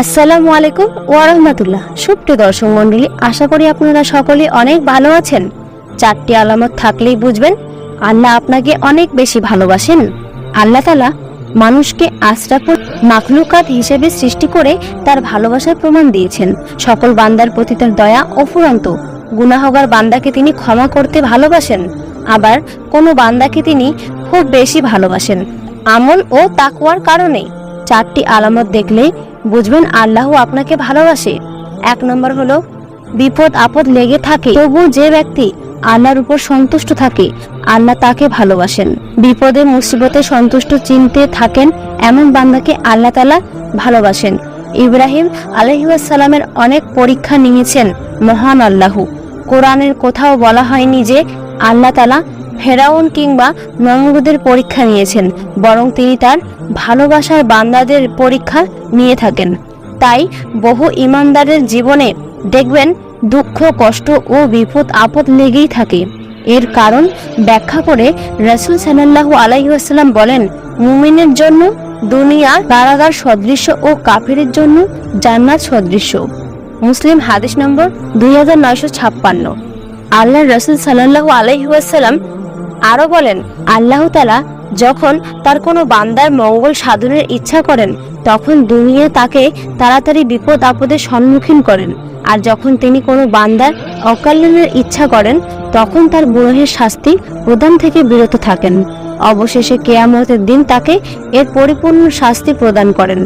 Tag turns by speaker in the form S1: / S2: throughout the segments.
S1: আসসালামু আলাইকুম ওয়ারহমাতুল্লাহ। সুপ্রিয় দর্শক মণ্ডলী, আশা করি আপনারা সকলে অনেক ভালো আছেন। চারটি আলামত থাকলেই বুঝবেন আল্লাহ আপনাকে অনেক বেশি ভালোবাসেন। আল্লাহ তালা মানুষকে আশরাফুল মাখলুকাত হিসেবে সৃষ্টি করে তার ভালোবাসার প্রমাণ দিয়েছেন। সকল বান্দার প্রতি তার দয়া অফুরন্ত। গুনাহগার বান্দাকে তিনি ক্ষমা করতে ভালোবাসেন। আবার কোনো বান্দাকে তিনি খুব বেশি ভালোবাসেন। আমল ও তাকওয়ার কারণে। চারটি আলামত দেখলেই বুঝবেন আল্লাহ আপনাকে ভালোবাসে। এক নম্বর হলো, বিপদ আপদ লেগে থাকে, তবু যে ব্যক্তি আল্লাহর উপর সন্তুষ্ট থাকে, আল্লাহ তাকে ভালোবাসেন। বিপদে, মুসিবতে সন্তুষ্ট চিনতে থাকেন, এমন বান্দাকে আল্লাহ তালা ভালোবাসেন। ইব্রাহিম আলহিউসালামের অনেক পরীক্ষা নিয়েছেন মহান আল্লাহ। কোরআনের কোথাও বলা হয়নি যে আল্লাহ তালা ফেরাউন কিংবা নমরুদের পরীক্ষা নিয়েছেন, বরং তিনি তার ভালোবাসার বান্দাদের পরীক্ষা নিয়ে থাকেন। তাই বহু ইমানদারের জীবনে দেখবেন দুঃখ, কষ্ট ও বিপদ আপদ লেগেই থাকে। এর কারণ ব্যাখ্যা করে রসুল সাল্লাহু আলাইসাল্লাম বলেন, মুমিনের জন্য দুনিয়া কারাগার সদৃশ্য ও কাফিরের জন্য জান্নাত সদৃশ্য। মুসলিম হাদিস নম্বর দুই হাজার নয়শো ছাপ্পান্ন। আল্লাহ রসুল সাল্লাহু আলাইসাল্লাম আরও বলেন, আল্লাহ তালা যখন তার কোনো বান্দার মঙ্গল সাধনের ইচ্ছা করেন, তখন দুনিয়া তাকে তাড়াতাড়ি বিপদ আপদের সম্মুখীন করেন। আর যখন তিনি কোনো বান্দার অকল্যাণের ইচ্ছা করেন, তখন তার গুণের শাস্তি প্রদান থেকে বিরত থাকেন। অবশেষে কেয়ামতের দিন তাকে এর পরিপূর্ণ শাস্তি প্রদান করেন।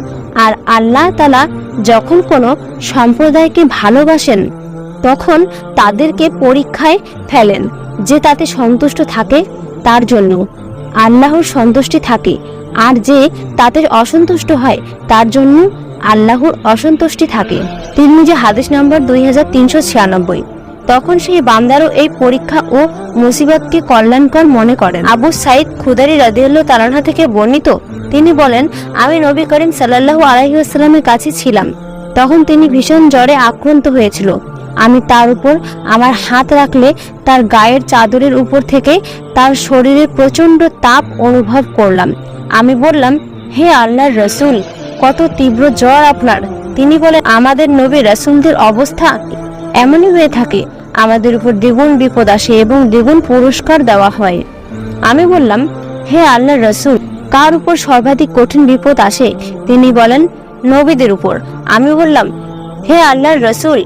S1: আর আল্লাহ তালা যখন কোনো সম্প্রদায়কে ভালোবাসেন তখন তাদেরকে পরীক্ষায় ফেলেন যে তাতে সন্তুষ্ট থাকে তার জন্য। আল্লাহর সন্তুষ্টি থাকে আর যে তাতে অসন্তুষ্ট হয় তার জন্য আল্লাহর অসন্তুষ্টি থাকে। তিনি যে হাদিস নম্বর দুই হাজার তিনশো ছিয়ানব্বই। তখন সেই বান্দারও এই পরীক্ষা ও মুসিবতকে কল্যাণকর মনে করেন। আবু সাইদ খুদারি রাদিয়াল্লাহ তালানহা থেকে বর্ণিত, তিনি বলেন, আমি নবী করিম সাল্লাল্লাহু আলহিউসালামের কাছে ছিলাম। তখন তিনি ভীষণ জ্বরে আক্রান্ত হয়েছিল। আমি তার উপর আমার হাত রাখলে তার গায়ের চাদরের উপর থেকে তার শরীরে প্রচণ্ড তাপ অনুভব করলাম। আমি বললাম, হে আল্লাহর রসুল, কত তীব্র জ্বর আপনার। তিনি বলেন আমাদের নবী রসুলদের অবস্থা এমনই হয়ে থাকে, আমাদের উপর দ্বিগুণ বিপদ আসে এবং দ্বিগুণ পুরস্কার দেওয়া হয়। আমি বললাম, হে আল্লাহর রসুল, কার উপর সর্বাধিক কঠিন বিপদ আসে? তিনি বলেন, নবীদের উপর। আমি বললাম, হে আল্লাহর রসুল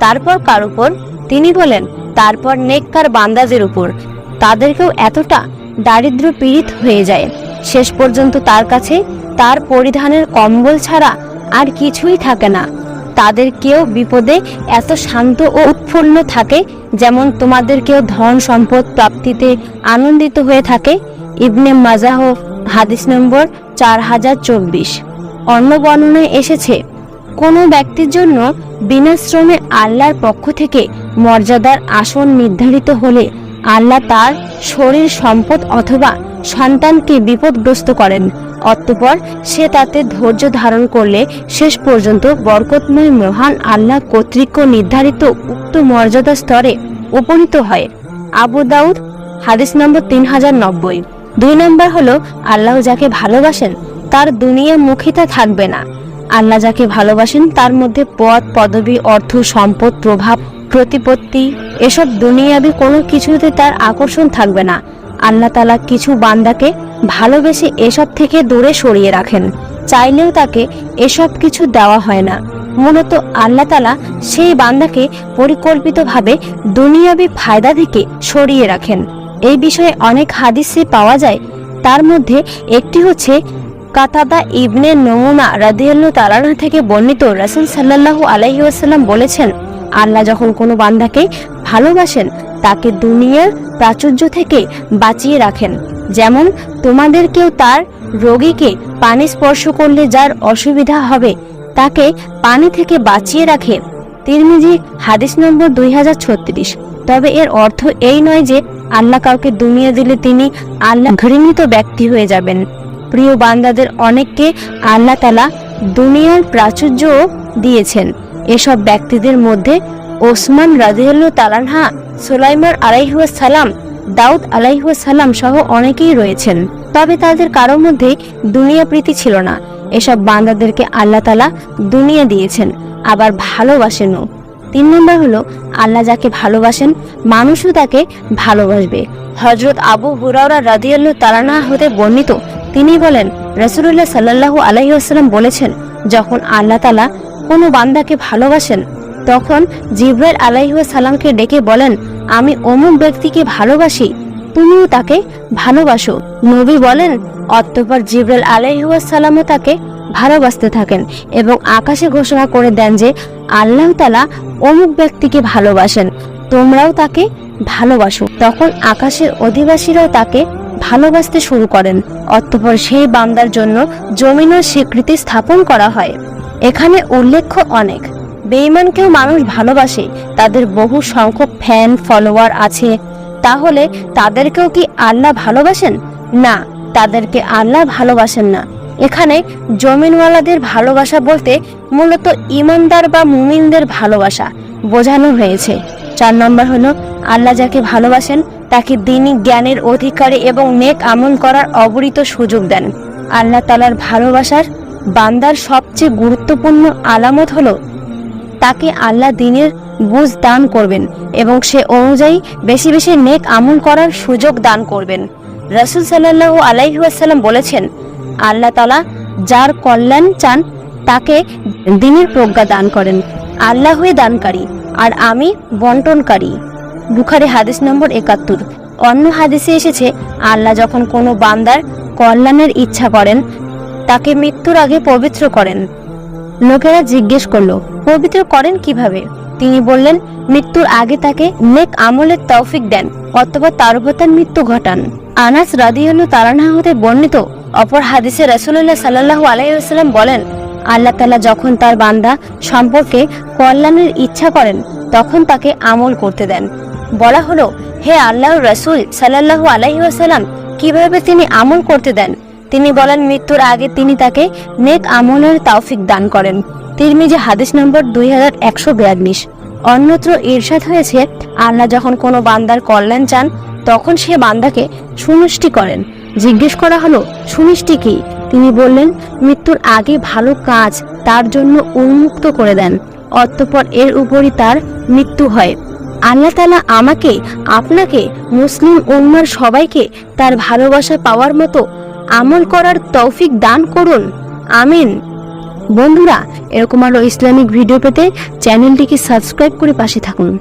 S1: তারপর কার উপর? তিনি বলেন, তারপর নেককার বান্দাদের উপর। তাদেরকেও এতটা দারিদ্র পীড়িত হয়ে যায়। শেষ পর্যন্ত তার কাছে তার পরিধানের কম্বল ছাড়া আর কিছুই থাকে না। তাদের কেউ বিপদে এত শান্ত ও উৎফুল্ল থাকে যেমন তোমাদের কেউ ধন সম্পদ প্রাপ্তিতে আনন্দিত হয়ে থাকে। ইবনে মাজাহ, হাদিস নম্বর চার হাজার চব্বিশ। অন্য বর্ণনায় এসেছে কোনো ব্যক্তির জন্য বিনাশ্রমে আল্লাহর পক্ষ থেকে মর্যাদার আসন নির্ধারিত হলে আল্লাহ তার শরীর সম্পদ অথবা সন্তানকে বিপদগ্রস্ত করেন। অতঃপর সে তাতে ধৈর্য ধারণ করলে শেষ পর্যন্ত বরকতময় মহান আল্লাহ কর্তৃক নির্ধারিত উক্ত মর্যাদা স্তরে উপনীত হয়। আবু দাউদ, হাদিস নম্বর তিন হাজার নব্বই। দুই নম্বর হলো, আল্লাহ যাকে ভালোবাসেন, তার দুনিয়া মুখিতা থাকবে না। আল্লাহ যাকে ভালোবাসেন, তার মধ্যে পদ পদবী, অর্থ, সম্পদ, প্রভাব, প্রতিপত্তি, এসব দুনিয়াবি কোনো কিছুতে তার আকর্ষণ থাকবে না। আল্লাহ তালা কিছু বান্দাকে ভালোবেসে এসব থেকে দূরে সরিয়ে রাখেন। চাইলেও তাকে এসব কিছু দেওয়া হয় না। মূলত আল্লাহ তালা সেই বান্দাকে পরিকল্পিতভাবে দুনিয়াবি ফায়দা থেকে সরিয়ে রাখেন। এই বিষয়ে অনেক হাদিসে পাওয়া যায়। তার মধ্যে একটি হচ্ছে কাতাদা ইবনে নমুনা রাদিয়াল্লাহু তাআলা থেকে বর্ণিত রাসূল সাল্লাল্লাহু আলাইহি ওয়াসাল্লাম বলেছেন, আল্লাহ যখন কোনো বান্দাকে ভালোবাসেন, তাকে দুনিয়ার প্রাচুর্য থেকে বাঁচিয়ে রাখেন। যেমন তোমাদের কেউ তার রোগীকে পানি স্পর্শ করলে যার অসুবিধা হবে, তাকে পানি থেকে বাঁচিয়ে রাখে। তিরমিজি হাদিস নম্বর দুই তবে এর অর্থ এই নয় যে, আল্লাহ কাউকে দুনিয়া দিলে তিনি আল্লাহ ঘৃণিত ব্যক্তি হয়ে যাবেন। প্রিয় বান্দাদের অনেককে আল্লাহ তালা দুনিয়ার প্রাচুর্যও দিয়েছেন। এসব ব্যক্তিদের মধ্যে ওসমান রাজিউল্লাহ তালানহা সোলাইমান আলাইহুয়া সালাম দাউদ আলাইহুয়া সালাম সহ অনেকেই রয়েছেন। তবে তাদের কারও মধ্যে দুনিয়া প্রীতি ছিল না। এসব বান্দাদেরকে আল্লাহ তালা দুনিয়া দিয়েছেন, আবার ভালোবাসেনও। তিন নম্বর হলো, আল্লাহ যাকে ভালোবাসেন, মানুষও তাকে ভালোবাসবে। হজরত আবু হুরাওরা রাদিয়াল্লাহু তালানা হতে বর্ণিত তিনি বলেন রসুল্লাহ আলাইহি আসাল্লাম বলেছেন, যখন আল্লাহ তালা কোনো বান্দাকে ভালোবাসেন, তখন জিব্রাইল আলাইসাল্লামকে ডেকে বলেন, আমি অমুক ব্যক্তিকে ভালোবাসি, তুমিও তাকে ভালোবাসো। নবী বলেন, অতঃপর জিব্রাইল আলাইসাল্লামও তাকে ভালোবাসতে থাকেন এবং আকাশে ঘোষণা করে দেন যে, আল্লাহ তালা অমুক ব্যক্তিকে ভালোবাসেন, তোমরাও তাকে ভালোবাসো। তখন আকাশের অধিবাসীরাও তাকে ভালোবাসতে শুরু করেন। অতঃপর সেই বান্দার জন্য জমিনের স্বীকৃতি স্থাপন করা হয়। এখানে উল্লেখ্য অনেক। বেঈমানকেও মানুষ ভালোবাসে, তাদের বহু সংখ্যক ফ্যান ফলোয়ার আছে। তাহলে তাদেরকেও কি আল্লাহ ভালোবাসেন? না, তাদেরকে আল্লাহ ভালোবাসেন না। এখানে জমিনওয়ালাদের ভালোবাসা বলতে মূলত ইমানদার বা মুমিনদের ভালোবাসা বোঝানো হয়েছে। চার নম্বর হলো, আল্লাহ যাকে ভালোবাসেন তাকে দিনী জ্ঞানের অধিকারী এবং নেক আমল করার অবরিত সুযোগ দেন। আল্লাহ তালার ভালোবাসার বান্দার সবচেয়ে গুরুত্বপূর্ণ আলামত হল, তাকে আল্লাহ দিনের বুঝ দান করবেন এবং সে অনুযায়ী বেশি বেশি নেক আমল করার সুযোগ দান করবেন। রসুল সাল্লাহ আলাইহাসাল্লাম বলেছেন, আল্লাহ তালা যার কল্যাণ চান, তাকে দিনের প্রজ্ঞা দান করেন। আল্লাহই দানকারী, আর আমি বন্টনকারী। বুখারে হাদিস নম্বর একাত্তর। অন্য হাদিসে এসেছে, আল্লাহ যখন কোনো বান্দার কল্যাণের ইচ্ছা করেন, তাকে মৃত্যুর আগে পবিত্র করেন। লোকেরা জিজ্ঞেস করল, পবিত্র করেন কীভাবে? তিনি বললেন, মৃত্যুর আগে তাকে নেক আমলের তৌফিক দেন, অথবা তার উপর তার মৃত্যু ঘটান। আনাস রাদিয়াল্লাহু তাআলা হতে বর্ণিত, অপর হাদিসে রাসূলুল্লাহ সাল্লাল্লাহু আলাইসাল্লাম বলেন, আল্লাহ তালা যখন তার বান্দা সম্পর্কে কল্যাণের ইচ্ছা করেন, তখন তাকে আমল করতে দেন। বলা হলো, হে আল্লাহ রাসূল সাল্লাল্লাহু আলাইহি ওয়াসাল্লাম, কীভাবে তিনি আমল করতে দেন? তিনি বলেন, মৃত্যুর আগে তিনি তাকে নেক আমলের তৌফিক দান করেন। তিরমিজি হাদিস নম্বর দুই হাজার একশো বিয়াল্লিশ। অন্যত্র ইরশাদ হয়েছে, আল্লাহ যখন কোনো বান্দার কল্যাণ চান, তখন সে বান্দাকে সুনিষ্টি করেন। জিজ্ঞেস করা হলো সুনিষ্টি কি? তিনি বললেন, মৃত্যুর আগে ভালো কাজ তার জন্য উন্মুক্ত করে দেন, অতঃপর এর উপরই তার মৃত্যু হয়। আল্লাহ তালা আমাকে, আপনাকে, মুসলিম উম্মার সবাইকে তার ভালোবাসা পাওয়ার মতো আমল করার তৌফিক দান করুন। আমিন। বন্ধুরা, এরকম আরও ইসলামিক ভিডিও পেতে চ্যানেলটিকে সাবস্ক্রাইব করে পাশে থাকুন।